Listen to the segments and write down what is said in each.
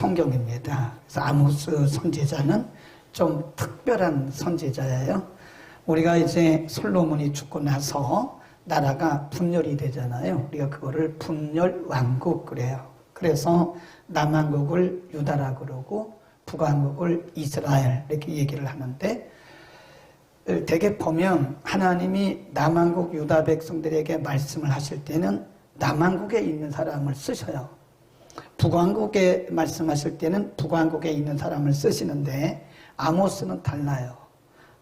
성경입니다. 그래서 아모스 선지자는 좀 특별한 선지자예요. 우리가 이제 솔로몬이 죽고 나서 나라가 분열이 되잖아요. 우리가 그거를 분열 왕국 그래요. 그래서 남한국을 유다라 그러고 북한국을 이스라엘 이렇게 얘기를 하는데 대개 보면 하나님이 남한국 유다 백성들에게 말씀을 하실 때는 남한국에 있는 사람을 쓰셔요. 북왕국에 말씀하실 때는 북왕국에 있는 사람을 쓰시는데 아모스는 달라요.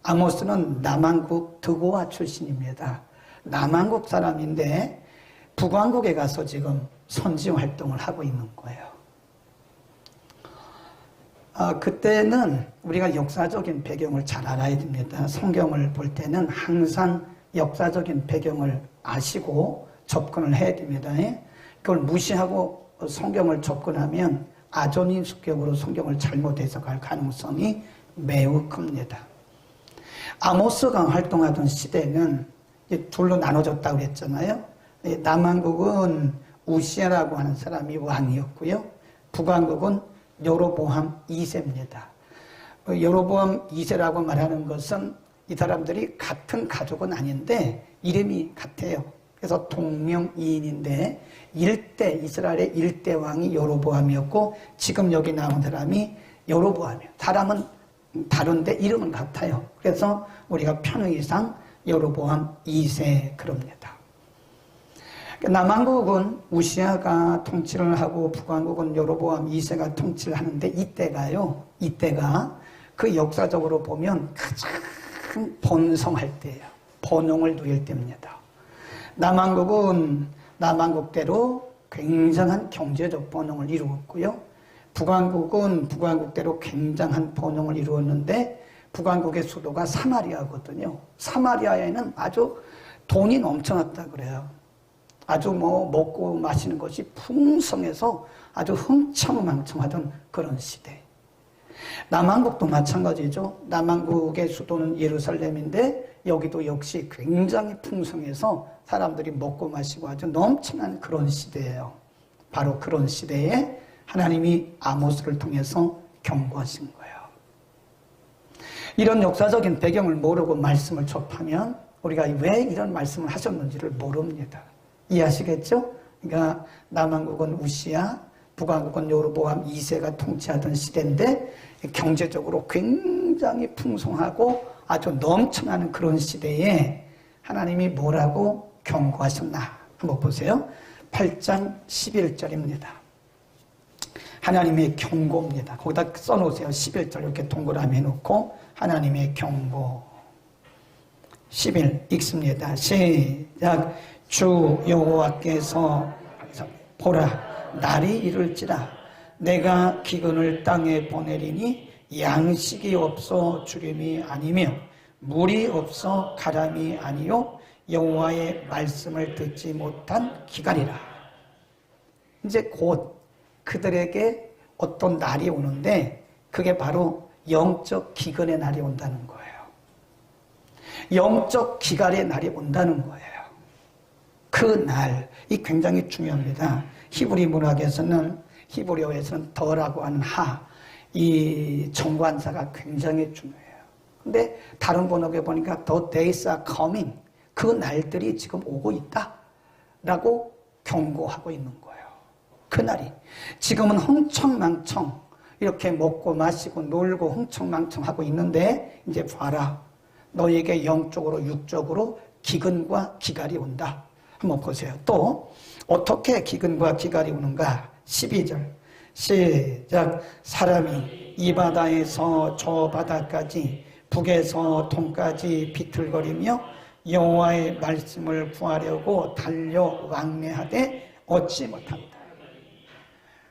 아모스는 남한국 드고아 출신입니다. 남한국 사람인데 북왕국에 가서 지금 선지 활동을 하고 있는 거예요. 아, 그때는 우리가 역사적인 배경을 잘 알아야 됩니다. 성경을 볼 때는 항상 역사적인 배경을 아시고 접근을 해야 됩니다. 예? 그걸 무시하고 성경을 접근하면 아존인 습격으로 성경을 잘못 해석할 가능성이 매우 큽니다. 아모스가 활동하던 시대는 둘로 나눠졌다고 그랬잖아요. 남한국은 우시아라고 하는 사람이 왕이었고요. 북한국은 여로보암 2세입니다. 여로보암 2세라고 말하는 것은 이 사람들이 같은 가족은 아닌데 이름이 같아요. 그래서 동명이인인데 일대 이스라엘의 일대 왕이 여로보암이었고 지금 여기 나온 사람이 여로보암이에요. 사람은 다른데 이름은 같아요. 그래서 우리가 편의상 여로보암 2세 그럽니다. 남한국은 우시아가 통치를 하고 북한국은 여로보암 2세가 통치를 하는데 이때가요. 이때가 그 역사적으로 보면 가장 번성할 때예요. 번영을 누릴 때입니다. 남한국은 남한국대로 굉장한 경제적 번영을 이루었고요. 북한국은 북한국대로 굉장한 번영을 이루었는데 북한국의 수도가 사마리아거든요. 사마리아에는 아주 돈이 넘쳐났다 그래요. 아주 뭐 먹고 마시는 것이 풍성해서 아주 흥청망청하던 그런 시대. 남한국도 마찬가지죠. 남한국의 수도는 예루살렘인데 여기도 역시 굉장히 풍성해서 사람들이 먹고 마시고 아주 넘치는 그런 시대예요. 바로 그런 시대에 하나님이 아모스를 통해서 경고하신 거예요. 이런 역사적인 배경을 모르고 말씀을 접하면 우리가 왜 이런 말씀을 하셨는지를 모릅니다. 이해하시겠죠? 그러니까 남한국은 우시아, 북한국은 요르보암 2세가 통치하던 시대인데 경제적으로 굉장히 풍성하고 아주 넘쳐나는 그런 시대에 하나님이 뭐라고 경고하셨나 한번 보세요. 8장 11절입니다. 하나님의 경고입니다. 거기다 써놓으세요. 11절 이렇게 동그라미 해놓고 하나님의 경고 10일 읽습니다. 시작 주 여호와께서 보라 날이 이를지라 내가 기근을 땅에 보내리니 양식이 없어 주림이 아니며 물이 없어 가람이 아니요 여호와의 말씀을 듣지 못한 기간이라. 이제 곧 그들에게 어떤 날이 오는데 그게 바로 영적 기근의 날이 온다는 거예요. 영적 기갈의 날이 온다는 거예요. 그 날 이 굉장히 중요합니다. 히브리 문학에서는 히브리어에서는 더라고 하는 하, 이 정관사가 굉장히 중요해요. 근데 다른 번역에 보니까 the days are coming. 그 날들이 지금 오고 있다. 라고 경고하고 있는 거예요. 그 날이. 지금은 흥청망청 이렇게 먹고 마시고 놀고 흥청망청 하고 있는데 이제 봐라. 너에게 영적으로 육적으로 기근과 기갈이 온다. 한번 보세요. 또 어떻게 기근과 기갈이 오는가? 12절 시작 사람이 이 바다에서 저 바다까지 북에서 동까지 비틀거리며 여호와의 말씀을 구하려고 달려 왕래하되 얻지 못한다.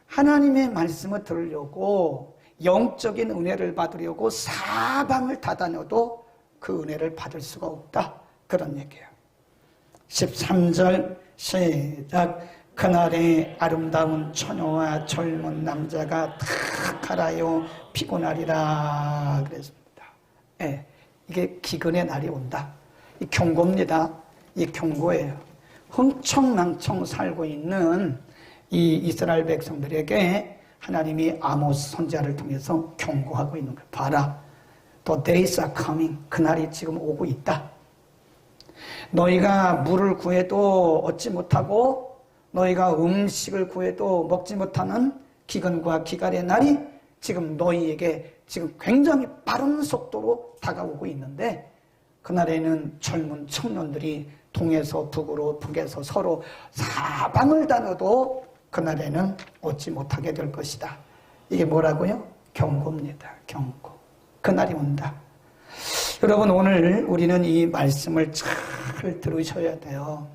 하나님의 말씀을 들으려고 영적인 은혜를 받으려고 사방을 다 다녀도 그 은혜를 받을 수가 없다. 그런 얘기예요. 13절 시작 그날에 아름다운 처녀와 젊은 남자가 다 가라요 피곤하리라 그랬습니다. 예, 이게 기근의 날이 온다. 이 경고입니다. 이 경고예요. 흥청망청 살고 있는 이 이스라엘 백성들에게 하나님이 아모스 선지자를 통해서 경고하고 있는 거예요. 봐라. The days are coming. 그날이 지금 오고 있다. 너희가 물을 구해도 얻지 못하고 너희가 음식을 구해도 먹지 못하는 기근과 기갈의 날이 지금 너희에게 지금 굉장히 빠른 속도로 다가오고 있는데 그날에는 젊은 청년들이 동에서 북으로 북에서 서로 사방을 다녀도 그날에는 얻지 못하게 될 것이다. 이게 뭐라고요? 경고입니다. 경고. 그날이 온다. 여러분 오늘 우리는 이 말씀을 잘 들으셔야 돼요.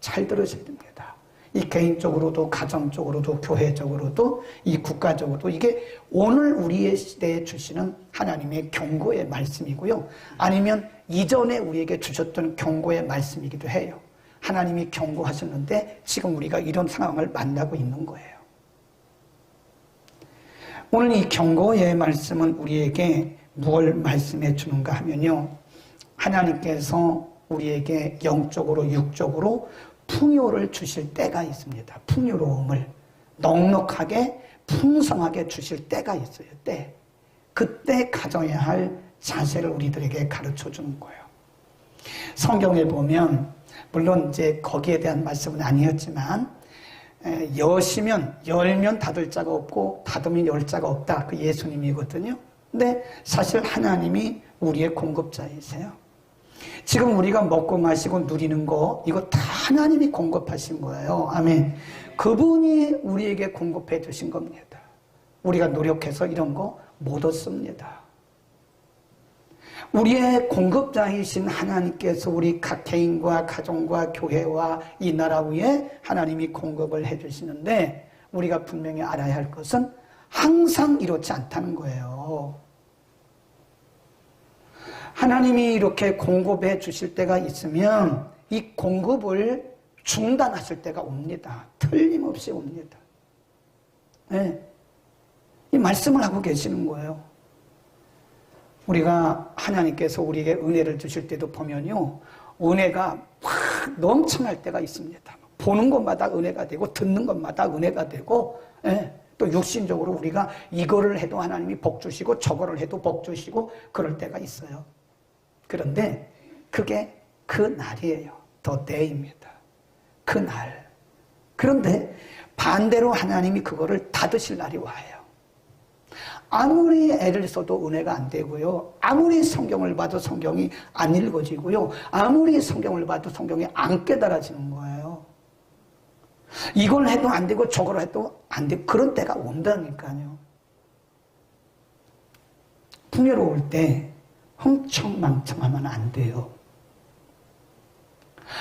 잘 들으셔야 됩니다. 이 개인적으로도 가정적으로도 교회적으로도 이 국가적으로도 이게 오늘 우리의 시대에 주시는 하나님의 경고의 말씀이고요. 아니면 이전에 우리에게 주셨던 경고의 말씀이기도 해요. 하나님이 경고하셨는데 지금 우리가 이런 상황을 만나고 있는 거예요. 오늘 이 경고의 말씀은 우리에게 무엇을 말씀해 주는가 하면요. 하나님께서 우리에게 영적으로 육적으로 풍요를 주실 때가 있습니다. 풍요로움을 넉넉하게 풍성하게 주실 때가 있어요. 때. 그때 가져야 할 자세를 우리들에게 가르쳐 주는 거예요. 성경에 보면 물론 이제 거기에 대한 말씀은 아니었지만 여시면 열면 닫을 자가 없고 닫으면 열 자가 없다. 그 예수님이거든요. 근데 사실 하나님이 우리의 공급자이세요. 지금 우리가 먹고 마시고 누리는 거 이거 다 하나님이 공급하신 거예요. 아멘. 그분이 우리에게 공급해 주신 겁니다. 우리가 노력해서 이런 거 못 얻습니다. 우리의 공급자이신 하나님께서 우리 각 개인과 가정과 교회와 이 나라 위에 하나님이 공급을 해 주시는데 우리가 분명히 알아야 할 것은 항상 이렇지 않다는 거예요. 하나님이 이렇게 공급해 주실 때가 있으면 이 공급을 중단하실 때가 옵니다. 틀림없이 옵니다. 네. 이 말씀을 하고 계시는 거예요. 우리가 하나님께서 우리에게 은혜를 주실 때도 보면요. 은혜가 확 넘쳐날 때가 있습니다. 보는 것마다 은혜가 되고 듣는 것마다 은혜가 되고 예, 또 육신적으로 우리가 이거를 해도 하나님이 복 주시고 저거를 해도 복 주시고 그럴 때가 있어요. 그런데 그게 그 날이에요. 더 데이입니다. 그 날. 그런데 반대로 하나님이 그거를 닫으실 날이 와요. 아무리 애를 써도 은혜가 안 되고요. 아무리 성경을 봐도 성경이 안 읽어지고요. 아무리 성경을 봐도 성경이 안 깨달아지는 거예요. 이걸 해도 안 되고 저걸 해도 안 되고 그런 때가 온다니까요. 풍요로울 때 흥청망청하면 안 돼요.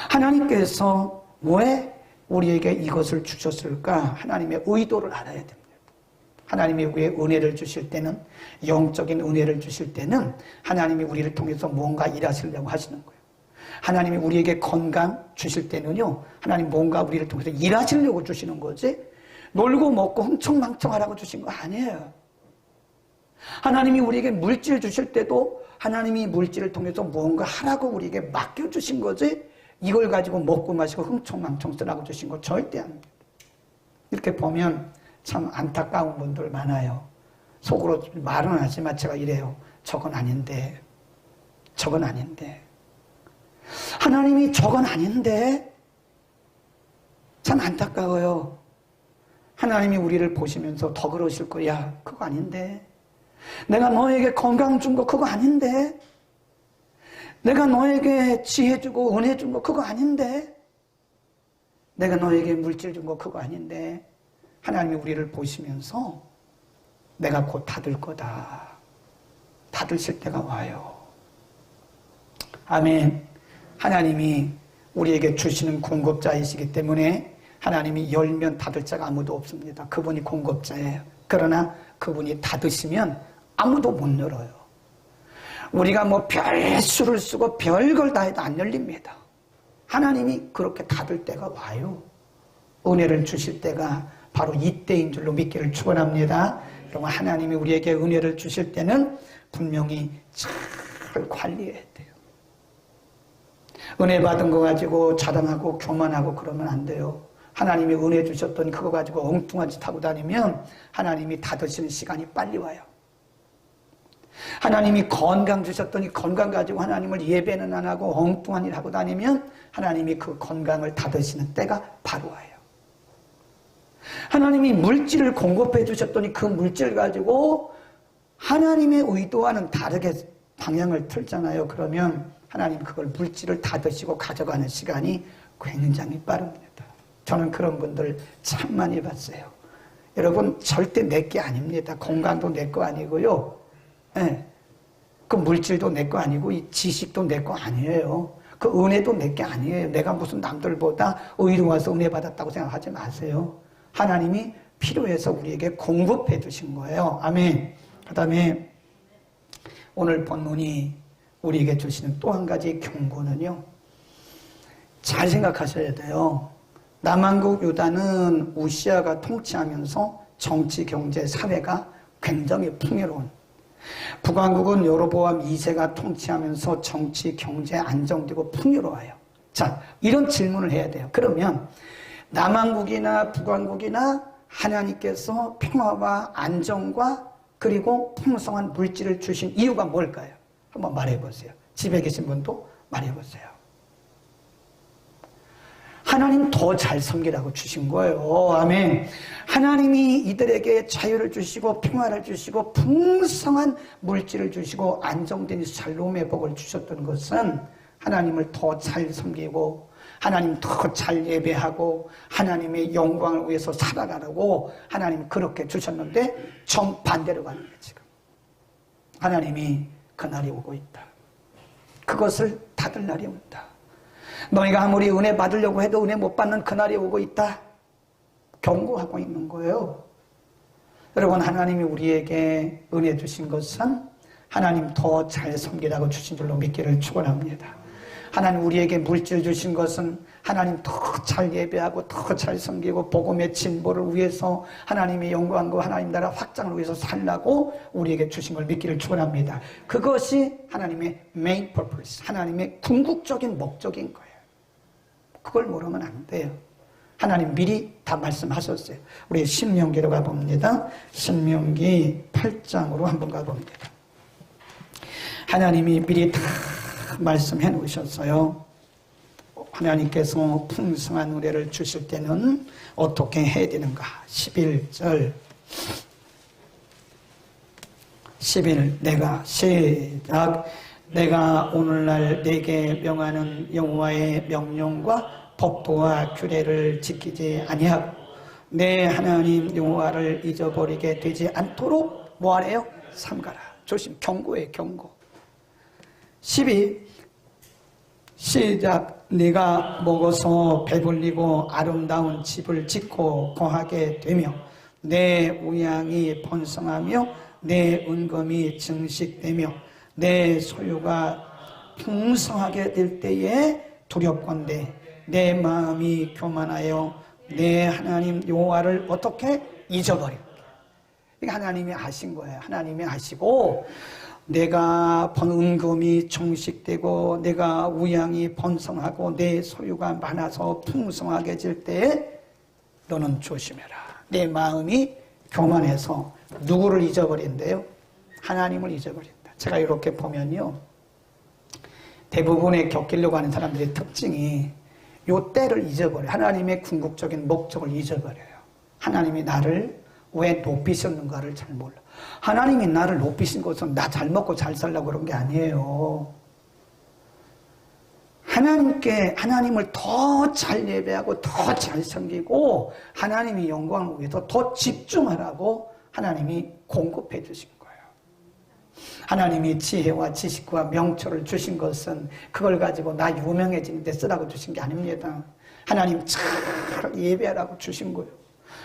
하나님께서 왜 우리에게 이것을 주셨을까? 하나님의 의도를 알아야 됩니다. 하나님이 우리의 은혜를 주실 때는 영적인 은혜를 주실 때는 하나님이 우리를 통해서 뭔가 일하시려고 하시는 거예요. 하나님이 우리에게 건강 주실 때는요. 하나님 뭔가 우리를 통해서 일하시려고 주시는 거지. 놀고 먹고 흥청망청하라고 주신 거 아니에요. 하나님이 우리에게 물질 주실 때도 하나님이 물질을 통해서 무언가 하라고 우리에게 맡겨주신 거지 이걸 가지고 먹고 마시고 흥청망청 쓰라고 주신 거 절대 아닙니다. 이렇게 보면 참 안타까운 분들 많아요. 속으로 말은 하지만 제가 이래요. 저건 아닌데 저건 아닌데 하나님이 저건 아닌데 참 안타까워요. 하나님이 우리를 보시면서 더 그러실 거야. 그거 아닌데 내가 너에게 건강 준 거 그거 아닌데? 내가 너에게 지혜 주고 은혜 준 거 그거 아닌데? 내가 너에게 물질 준 거 그거 아닌데? 하나님이 우리를 보시면서 내가 곧 닫을 거다. 닫으실 때가 와요. 아멘. 하나님이 우리에게 주시는 공급자이시기 때문에 하나님이 열면 닫을 자가 아무도 없습니다. 그분이 공급자예요. 그러나 그분이 닫으시면 아무도 못 열어요. 우리가 뭐 별 수를 쓰고 별걸 다 해도 안 열립니다. 하나님이 그렇게 닫을 때가 와요. 은혜를 주실 때가 바로 이때인 줄로 믿기를 축원합니다. 여러분 하나님이 우리에게 은혜를 주실 때는 분명히 잘 관리해야 돼요. 은혜 받은 거 가지고 자랑하고 교만하고 그러면 안 돼요. 하나님이 은혜 주셨던 그거 가지고 엉뚱한 짓 하고 다니면 하나님이 닫으시는 시간이 빨리 와요. 하나님이 건강 주셨더니 건강 가지고 하나님을 예배는 안 하고 엉뚱한 일 하고 다니면 하나님이 그 건강을 닫으시는 때가 바로 와요. 하나님이 물질을 공급해 주셨더니 그 물질 가지고 하나님의 의도와는 다르게 방향을 틀잖아요. 그러면 하나님 그걸 물질을 닫으시고 가져가는 시간이 굉장히 빠릅니다. 저는 그런 분들 참 많이 봤어요. 여러분 절대 내 게 아닙니다. 건강도 내 거 아니고요. 네. 그 물질도 내 거 아니고 이 지식도 내 거 아니에요. 그 은혜도 내 게 아니에요. 내가 무슨 남들보다 의로워서 은혜 받았다고 생각하지 마세요. 하나님이 필요해서 우리에게 공급해 주신 거예요. 아멘. 그 다음에 오늘 본문이 우리에게 주시는 또 한 가지 경고는요. 잘 생각하셔야 돼요. 남한국 유다는 우시아가 통치하면서 정치, 경제, 사회가 굉장히 풍요로운 북왕국은 여로보암 2세가 통치하면서 정치, 경제 안정되고 풍요로워요. 자, 이런 질문을 해야 돼요. 그러면 남한국이나 북왕국이나 하나님께서 평화와 안정과 그리고 풍성한 물질을 주신 이유가 뭘까요? 한번 말해 보세요. 집에 계신 분도 말해 보세요. 하나님 더 잘 섬기라고 주신 거예요. 아멘. 하나님이 이들에게 자유를 주시고 평화를 주시고 풍성한 물질을 주시고 안정된 살롬의 복을 주셨던 것은 하나님을 더 잘 섬기고 하나님 더 잘 예배하고 하나님의 영광을 위해서 살아가라고 하나님 그렇게 주셨는데 정반대로 가는 거예요 지금 하나님이 그날이 오고 있다 그것을 닫을 날이 온다 너희가 아무리 은혜 받으려고 해도 은혜 못 받는 그날이 오고 있다. 경고하고 있는 거예요. 여러분, 하나님이 우리에게 은혜 주신 것은 하나님 더 잘 섬기라고 주신 줄로 믿기를 축원합니다. 하나님 우리에게 물질 주신 것은 하나님 더 잘 예배하고 더 잘 섬기고 복음의 진보를 위해서 하나님의 영광과 하나님 나라 확장을 위해서 살라고 우리에게 주신 걸 믿기를 축원합니다. 그것이 하나님의 main purpose, 하나님의 궁극적인 목적인 거예요. 그걸 모르면 안 돼요. 하나님 미리 다 말씀하셨어요. 우리 신명기로 가봅니다. 신명기 8장으로 한번 가봅니다. 하나님이 미리 다 말씀해 놓으셨어요. 하나님께서 풍성한 우레를 주실 때는 어떻게 해야 되는가? 11절 11 내가 시작 내가 오늘날 내게 명하는 여호와의 명령과 법도와 규례를 지키지 아니하고 내 하나님 여호와를 잊어버리게 되지 않도록 뭐하래요? 삼가라. 조심 경고에 경고. 12 시작 네가 먹어서 배불리고 아름다운 집을 짓고 거하게 되며 내 우양이 번성하며 내 은검이 증식되며 내 소유가 풍성하게 될 때에 두렵건대 내 마음이 교만하여 내 하나님 여호와를 어떻게 잊어버릴까? 이게 하나님이 하신 거예요. 하나님이 하시고 내가 번 은금이 종식되고 내가 우양이 번성하고 내 소유가 많아서 풍성하게 질 때에 너는 조심해라. 내 마음이 교만해서 누구를 잊어버린대요? 하나님을 잊어버린 제가 이렇게 보면요. 대부분의 겪으려고 하는 사람들의 특징이 요 때를 잊어버려요. 하나님의 궁극적인 목적을 잊어버려요. 하나님이 나를 왜 높이셨는가를 잘 몰라. 하나님이 나를 높이신 것은 나 잘 먹고 잘 살라고 그런 게 아니에요. 하나님께 하나님을 더 잘 예배하고 더 잘 섬기고 하나님의 영광을 위해서 더 집중하라고 하나님이 공급해 주신 하나님이 지혜와 지식과 명초를 주신 것은 그걸 가지고 나 유명해지는 데 쓰라고 주신 게 아닙니다. 하나님 잘 예배하라고 주신 거예요.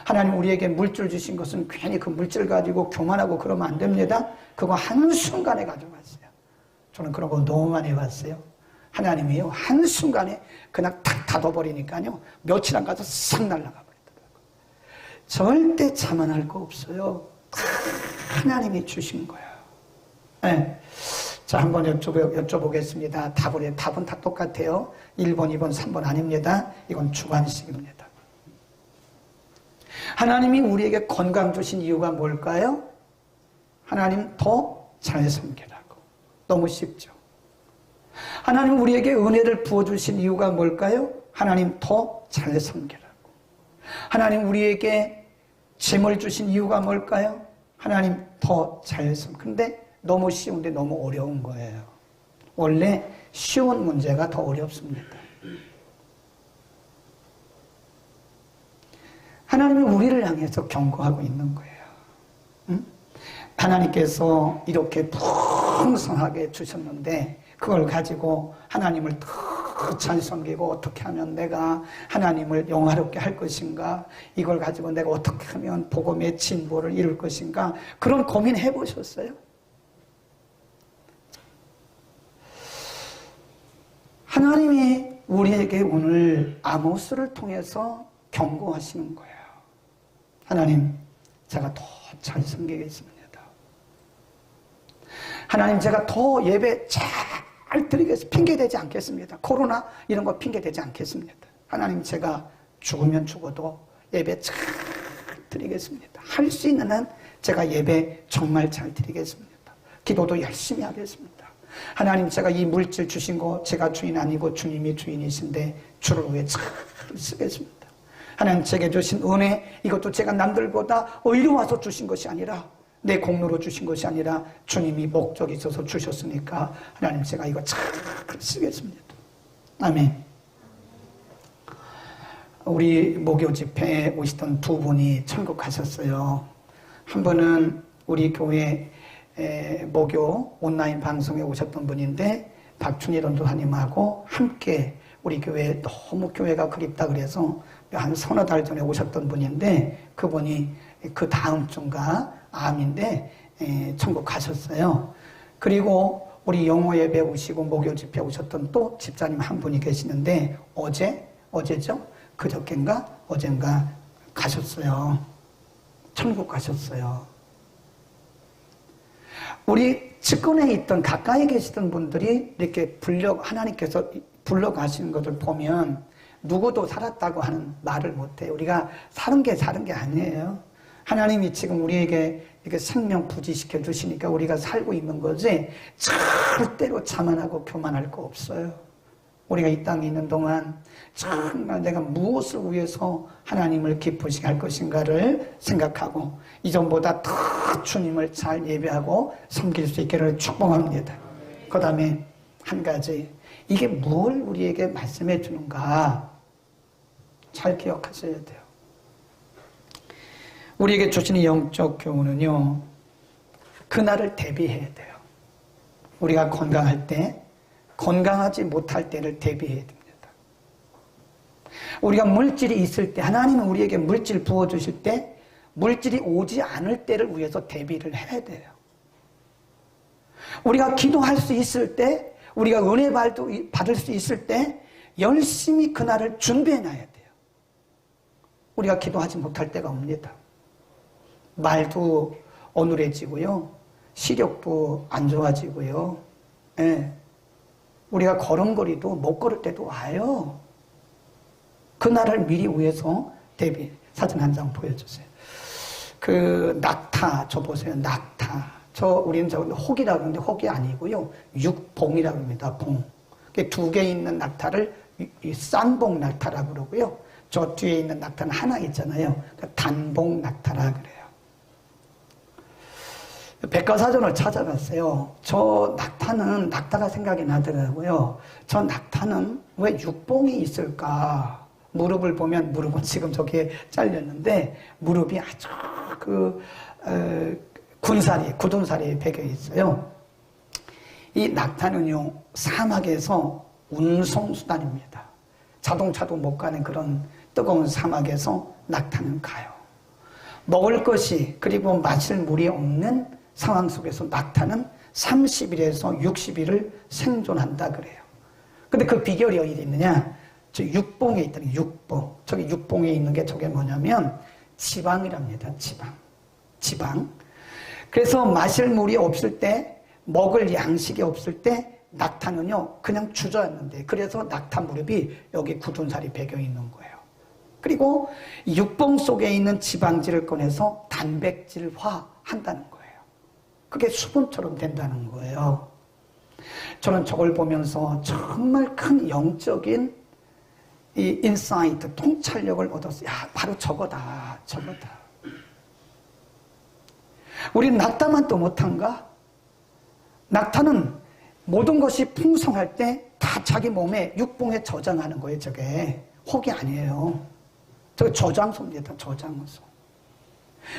하나님 우리에게 물질 주신 것은 괜히 그 물질 가지고 교만하고 그러면 안 됩니다. 그거 한순간에 가져갔어요. 저는 그런 거 너무 많이 봤어요. 하나님이요. 한순간에 그냥 탁 닫아버리니까요. 며칠 안 가서 싹 날아가 버리더라고요. 절대 자만할 거 없어요. 하나님이 주신 거예요. 네. 자, 한번 여쭤보, 여쭤보겠습니다. 답은, 답은 다 똑같아요. 1번, 2번, 3번 아닙니다. 이건 주관식입니다. 하나님이 우리에게 건강 주신 이유가 뭘까요? 하나님 더 잘 섬기라고. 너무 쉽죠. 하나님 우리에게 은혜를 부어주신 이유가 뭘까요? 하나님 더 잘 섬기라고. 하나님 우리에게 짐을 주신 이유가 뭘까요? 하나님 더 잘 섬. 근데 너무 쉬운데 너무 어려운 거예요. 원래 쉬운 문제가 더 어렵습니다. 하나님이 우리를 향해서 경고하고 있는 거예요. 응? 하나님께서 이렇게 풍성하게 주셨는데 그걸 가지고 하나님을 더잘 섬기고 어떻게 하면 내가 하나님을 영화롭게 할 것인가 이걸 가지고 내가 어떻게 하면 복음의 진보를 이룰 것인가 그런 고민 해 보셨어요? 하나님이 우리에게 오늘 아모스를 통해서 경고하시는 거예요. 하나님, 제가 더 잘 섬기겠습니다. 하나님, 제가 더 예배 잘 드리겠습니다. 핑계대지 않겠습니다. 코로나 이런 거 핑계대지 않겠습니다. 하나님, 제가 죽으면 죽어도 예배 잘 드리겠습니다. 할 수 있는 한 제가 예배 정말 잘 드리겠습니다. 기도도 열심히 하겠습니다. 하나님 제가 이 물질 주신 거 제가 주인 아니고 주님이 주인이신데 주를 위해 잘 쓰겠습니다. 하나님 제게 주신 은혜 이것도 제가 남들보다 의리 와서 주신 것이 아니라 내 공로로 주신 것이 아니라 주님이 목적이 있어서 주셨으니까 하나님 제가 이거 잘 쓰겠습니다. 아멘. 우리 목요 집회에 오시던 두 분이 천국 가셨어요. 한 분은 우리 교회 목요 온라인 방송에 오셨던 분인데 박춘희 전도사님하고 함께 우리 교회 너무 교회가 그립다 그래서 한 서너 달 전에 오셨던 분인데 그분이 그 다음 주인가 암인데 천국 가셨어요. 그리고 우리 영어 예배 오시고 목요 집회 오셨던 또 집사님 한 분이 계시는데 어제 어제죠? 그저께인가 어젠가 가셨어요. 천국 가셨어요. 우리 측근에 있던 가까이 계시던 분들이 이렇게 불려 하나님께서 불러가시는 것을 보면 누구도 살았다고 하는 말을 못해요. 우리가 사는 게 사는 게 아니에요. 하나님이 지금 우리에게 이렇게 생명 부지시켜 주시니까 우리가 살고 있는 거지 절대로 자만하고 교만할 거 없어요. 우리가 이 땅에 있는 동안 정말 내가 무엇을 위해서 하나님을 기쁘시게 할 것인가를 생각하고 이전보다 더 주님을 잘 예배하고 섬길 수 있기를 축복합니다. 그 다음에 한 가지 이게 뭘 우리에게 말씀해 주는가 잘 기억하셔야 돼요. 우리에게 주시는 영적 교훈은요 그날을 대비해야 돼요. 우리가 건강할 때 건강하지 못할 때를 대비해야 됩니다. 우리가 물질이 있을 때, 하나님은 우리에게 물질 부어주실 때, 물질이 오지 않을 때를 위해서 대비를 해야 돼요. 우리가 기도할 수 있을 때, 우리가 은혜 받을 수 있을 때, 열심히 그날을 준비해놔야 돼요. 우리가 기도하지 못할 때가 옵니다. 말도 어눌해지고요. 시력도 안 좋아지고요. 예. 우리가 걸음걸이도 못 걸을 때도 와요. 그날을 미리 위해서 대비. 사진 한 장 보여주세요. 그 낙타 저 보세요. 낙타. 저 우리는 저 혹이라고 하는데 혹이 아니고요. 육봉이라고 합니다. 봉. 두 개 있는 낙타를 쌍봉 낙타라고 그러고요. 저 뒤에 있는 낙타는 하나 있잖아요. 단봉 낙타라 그래요. 백과사전을 찾아봤어요. 저 낙타는 낙타가 생각이 나더라고요. 저 낙타는 왜 육봉이 있을까? 무릎을 보면 무릎은 지금 저기에 잘렸는데 무릎이 아주 그 어, 군살이 굳은 살이 배겨 있어요. 이 낙타는요 사막에서 운송 수단입니다. 자동차도 못 가는 그런 뜨거운 사막에서 낙타는 가요. 먹을 것이 그리고 마실 물이 없는 상황 속에서 낙타는 30일에서 60일을 생존한다 그래요. 근데 그 비결이 어디 있느냐? 저 육봉에 있다는 육봉. 저기 육봉에 있는 게 저게 뭐냐면 지방이랍니다. 지방. 지방. 그래서 마실 물이 없을 때, 먹을 양식이 없을 때 낙타는요, 그냥 주저앉는데. 그래서 낙타 무릎이 여기 굳은 살이 배겨 있는 거예요. 그리고 육봉 속에 있는 지방질을 꺼내서 단백질화 한다는 거예요. 그게 수분처럼 된다는 거예요. 저는 저걸 보면서 정말 큰 영적인 이 인사이트, 통찰력을 얻었어요. 야, 바로 저거다, 저거다. 우리 낙타만 또 못한가? 낙타는 모든 것이 풍성할 때 다 자기 몸에 육봉에 저장하는 거예요, 저게. 혹이 아니에요. 저 저장소입니다, 저장소.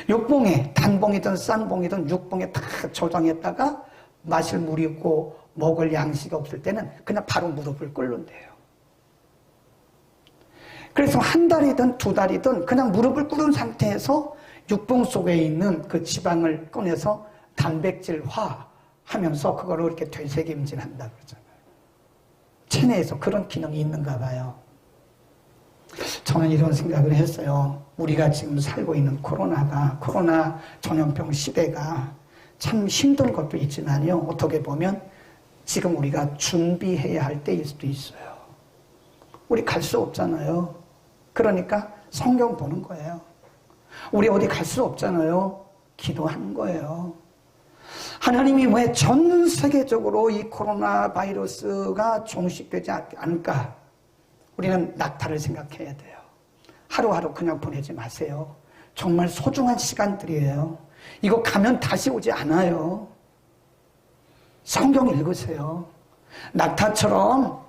육봉에, 단봉이든 쌍봉이든 육봉에 다 저장했다가 마실 물이 없고 먹을 양식이 없을 때는 그냥 바로 무릎을 꿇는데요. 그래서 한 달이든 두 달이든 그냥 무릎을 꿇은 상태에서 육봉 속에 있는 그 지방을 꺼내서 단백질화 하면서 그거를 이렇게 되새김질 한다 그러잖아요. 체내에서 그런 기능이 있는가 봐요. 저는 이런 생각을 했어요. 우리가 지금 살고 있는 코로나가, 코로나 전염병 시대가 참 힘든 것도 있지만요. 어떻게 보면 지금 우리가 준비해야 할 때일 수도 있어요. 우리 갈 수 없잖아요. 그러니까 성경 보는 거예요. 우리 어디 갈 수 없잖아요. 기도하는 거예요. 하나님이 왜 전 세계적으로 이 코로나 바이러스가 종식되지 않을까? 우리는 낙타를 생각해야 돼요. 하루하루 그냥 보내지 마세요. 정말 소중한 시간들이에요. 이거 가면 다시 오지 않아요. 성경 읽으세요. 낙타처럼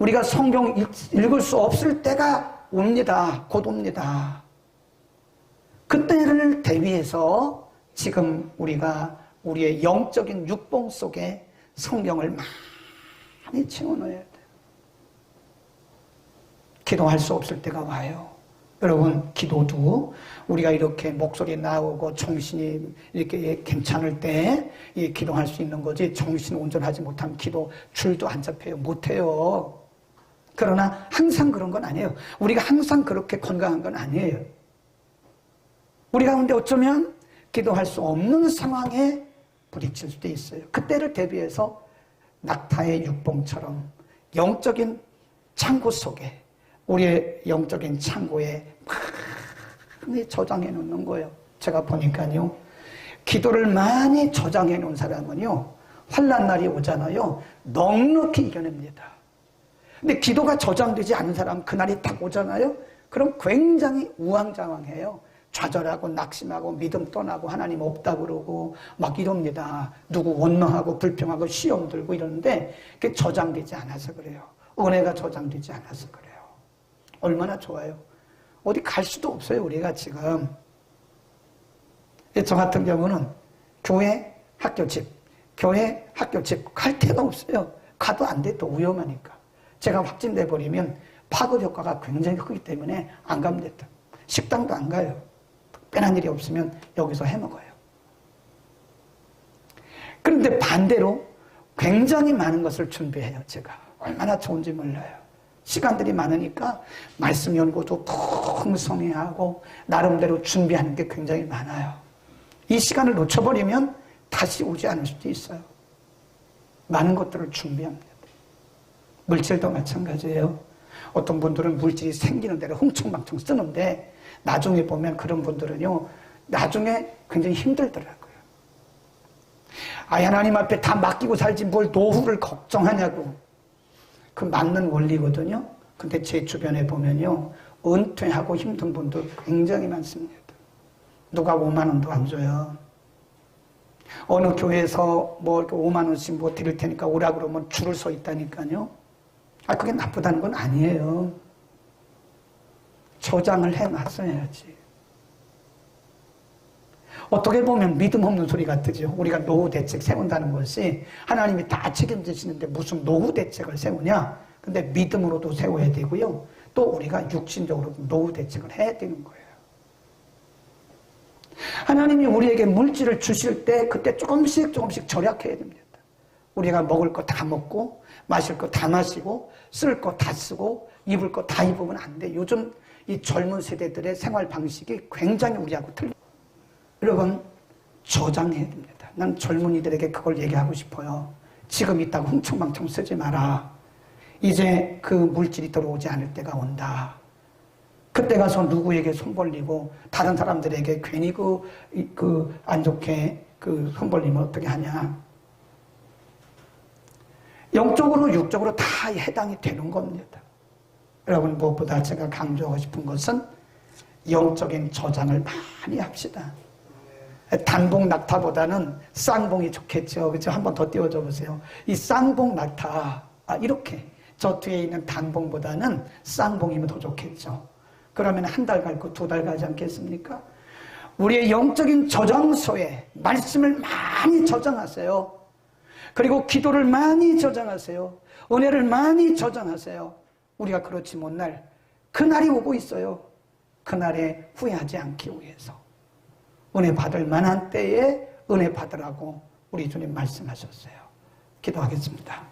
우리가 성경 읽을 수 없을 때가 옵니다. 곧 옵니다. 그때를 대비해서 지금 우리가 우리의 영적인 육봉 속에 성경을 많이 채워넣어야 돼요. 기도할 수 없을 때가 와요. 여러분, 기도도 우리가 이렇게 목소리 나오고 정신이 이렇게 괜찮을 때 기도할 수 있는 거지 정신 온전하지 못한 기도 줄도 안 잡혀요. 못해요. 그러나 항상 그런 건 아니에요. 우리가 항상 그렇게 건강한 건 아니에요. 우리 가운데 어쩌면 기도할 수 없는 상황에 부딪힐 수도 있어요. 그때를 대비해서 낙타의 육봉처럼 영적인 창고 속에 우리의 영적인 창고에 많이 저장해 놓는 거예요. 제가 보니까요. 기도를 많이 저장해 놓은 사람은요. 환란 날이 오잖아요. 넉넉히 이겨냅니다. 근데 기도가 저장되지 않은 사람 그날이 딱 오잖아요. 그럼 굉장히 우왕좌왕해요. 좌절하고 낙심하고 믿음 떠나고 하나님 없다 그러고 막 이럽니다. 누구 원망하고 불평하고 시험 들고 이러는데 그게 저장되지 않아서 그래요. 은혜가 저장되지 않아서 그래요. 얼마나 좋아요. 어디 갈 수도 없어요, 우리가 지금. 저 같은 경우는 교회, 학교, 집, 교회, 학교, 집, 갈 데가 없어요. 가도 안 돼, 또 위험하니까. 제가 확진돼 버리면 파급 효과가 굉장히 크기 때문에 안 가면 됐다. 식당도 안 가요. 특별한 일이 없으면 여기서 해 먹어요. 그런데 반대로 굉장히 많은 것을 준비해요, 제가. 얼마나 좋은지 몰라요. 시간들이 많으니까 말씀 연구도 풍성해하고 나름대로 준비하는 게 굉장히 많아요. 이 시간을 놓쳐버리면 다시 오지 않을 수도 있어요. 많은 것들을 준비합니다. 물질도 마찬가지예요. 어떤 분들은 물질이 생기는 대로 흥청망청 쓰는데 나중에 보면 그런 분들은요, 나중에 굉장히 힘들더라고요. 아, 하나님 앞에 다 맡기고 살지 뭘 노후를 걱정하냐고. 그 맞는 원리거든요. 근데 제 주변에 보면요, 은퇴하고 힘든 분들 굉장히 많습니다. 누가 5만 원도 안 줘요. 어느 교회에서 뭐 5만 원씩 뭐 드릴 테니까 오라 그러면 줄을 서 있다니까요. 아, 그게 나쁘다는 건 아니에요. 저장을 해 놨어야지. 어떻게 보면 믿음 없는 소리 같으죠. 우리가 노후 대책 세운다는 것이 하나님이 다 책임지시는데 무슨 노후 대책을 세우냐? 근데 믿음으로도 세워야 되고요. 또 우리가 육신적으로도 노후 대책을 해야 되는 거예요. 하나님이 우리에게 물질을 주실 때 그때 조금씩 조금씩 절약해야 됩니다. 우리가 먹을 거 다 먹고 마실 거 다 마시고 쓸 거 다 쓰고 입을 거 다 입으면 안 돼. 요즘 이 젊은 세대들의 생활 방식이 굉장히 우리하고 틀려. 여러분 저장해야 됩니다. 난 젊은이들에게 그걸 얘기하고 싶어요. 지금 있다고 흥청망청 쓰지 마라. 이제 그 물질이 들어오지 않을 때가 온다. 그때 가서 누구에게 손 벌리고 다른 사람들에게 괜히 그, 이- 그, 안 좋게 그 손 벌리면 어떻게 하냐. 영적으로, 육적으로 다 해당이 되는 겁니다. 여러분, 무엇보다 제가 강조하고 싶은 것은 영적인 저장을 많이 합시다. 단봉 낙타보다는 쌍봉이 좋겠죠. 그죠? 한번 더 띄워줘 보세요. 이 쌍봉 낙타, 아, 이렇게. 저 뒤에 있는 단봉보다는 쌍봉이면 더 좋겠죠. 그러면 한 달갈거두달 가지 않겠습니까? 우리의 영적인 저장소에 말씀을 많이 저장하세요. 그리고 기도를 많이 저장하세요. 은혜를 많이 저장하세요. 우리가 그렇지 못날 그날이 오고 있어요. 그날에 후회하지 않기 위해서. 은혜 받을 만한 때에 은혜 받으라고 우리 주님 말씀하셨어요. 기도하겠습니다.